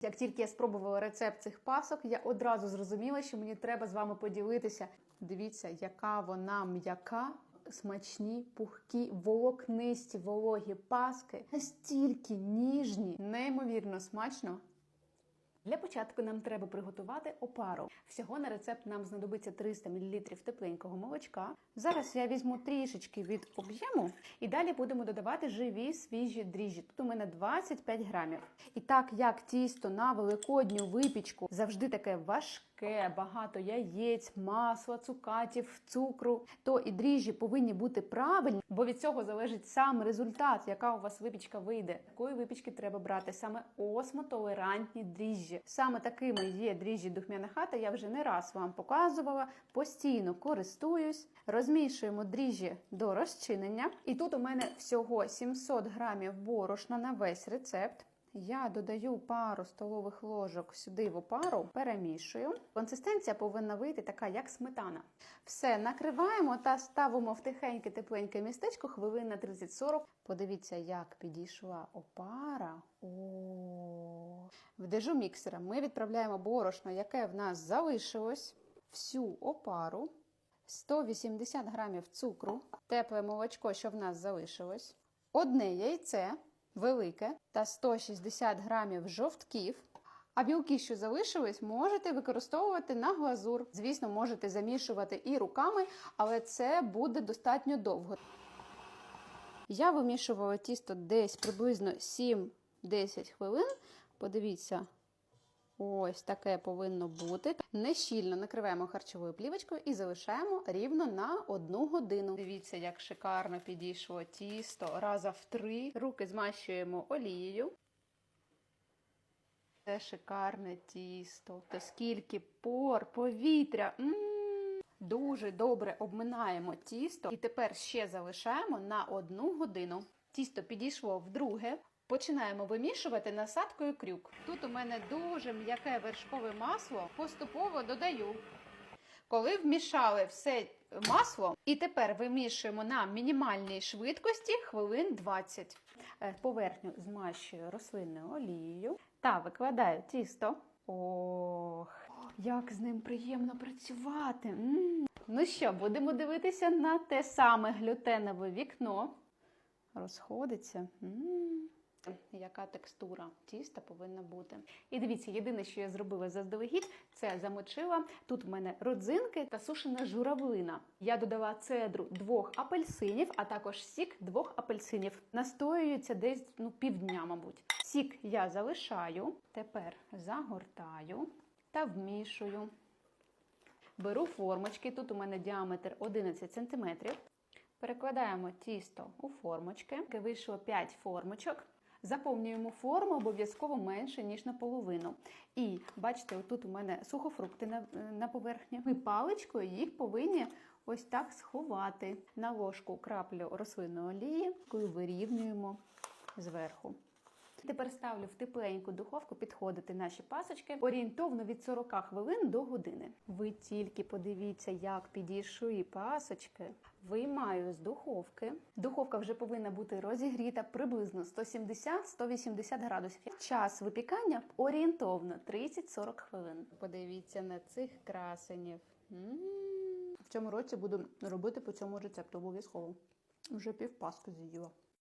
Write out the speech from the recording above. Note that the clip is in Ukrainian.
Як тільки я спробувала рецепт цих пасок, я одразу зрозуміла, що мені треба з вами поділитися. Дивіться, яка вона м'яка, смачні, пухкі, волокнисті, вологі паски, настільки ніжні, неймовірно смачно. Для початку нам треба приготувати опару. Всього на рецепт нам знадобиться 300 мл тепленького молочка. Зараз я візьму трішечки від об'єму і далі будемо додавати живі свіжі дріжджі. Тут у мене 25 грамів. І так як тісто на великодню випічку завжди таке важке, багато яєць, масла, цукатів, цукру, то і дріжджі повинні бути правильні, бо від цього залежить сам результат, яка у вас випічка вийде. Такої випічки треба брати саме осмотолерантні дріжджі. Саме такими є дріжджі духмяна хата. Я вже не раз вам показувала. Постійно користуюсь. Розмішуємо дріжджі до розчинення. І тут у мене всього 700 грамів борошна на весь рецепт. Я додаю пару столових ложок сюди в опару, перемішую. Консистенція повинна вийти така, як сметана. Все накриваємо та ставимо в тихеньке тепленьке містечко хвилин на 30-40. Подивіться, як підійшла опара. О, в дежу міксера ми відправляємо борошно, яке в нас залишилось, всю опару, 180 грамів цукру, тепле молочко, що в нас залишилось, одне яйце велике та 160 грамів жовтків. А білки, що залишились, можете використовувати на глазур. Звісно, можете замішувати і руками, але це буде достатньо довго. Я вимішувала тісто десь приблизно 7-10 хвилин. Подивіться, ось таке повинно бути. Не щільно накриваємо харчовою плівочкою і залишаємо рівно на одну годину. Дивіться, як шикарно підійшло тісто раза в три. Руки змащуємо олією. Це шикарне тісто. Та скільки пор, повітря. М-м-м. Дуже добре обминаємо тісто і тепер ще залишаємо на одну годину. Тісто підійшло вдруге. Починаємо вимішувати насадкою крюк. Тут у мене дуже м'яке вершкове масло, поступово додаю. Коли вмішали все масло, і тепер вимішуємо на мінімальній швидкості хвилин 20. Е, Поверхню змащую рослинною олією та викладаю тісто. Ох, як з ним приємно працювати. м Ну що, будемо дивитися на те саме глютенове вікно. Розходиться. м яка текстура тіста повинна бути. І дивіться, єдине, що я зробила заздалегідь, це замочила. Тут в мене родзинки та сушена журавлина. Я додала цедру двох апельсинів, а також сік двох апельсинів. Настоюється десь ну, півдня, мабуть. Сік я залишаю, тепер загортаю та вмішую. Беру формочки, тут у мене діаметр 11 см. Перекладаємо тісто у формочки. Вийшло 5 формочок. Заповнюємо форму обов'язково менше, ніж наполовину. І бачите, отут у мене сухофрукти на, на поверхні. Ми паличкою їх повинні ось так сховати. На ложку краплю рослинної олії, яку вирівнюємо зверху. Тепер ставлю в тепленьку духовку підходити наші пасочки орієнтовно від 40 хвилин до години. Ви тільки подивіться, як підійшли пасочки. Виймаю з духовки. Духовка вже повинна бути розігріта приблизно 170-180 градусів. Час випікання орієнтовно 30-40 хвилин. Подивіться на цих красенів. М-м-м. В цьому році буду робити по цьому рецепту обов'язково. Вже півпаски з'їла.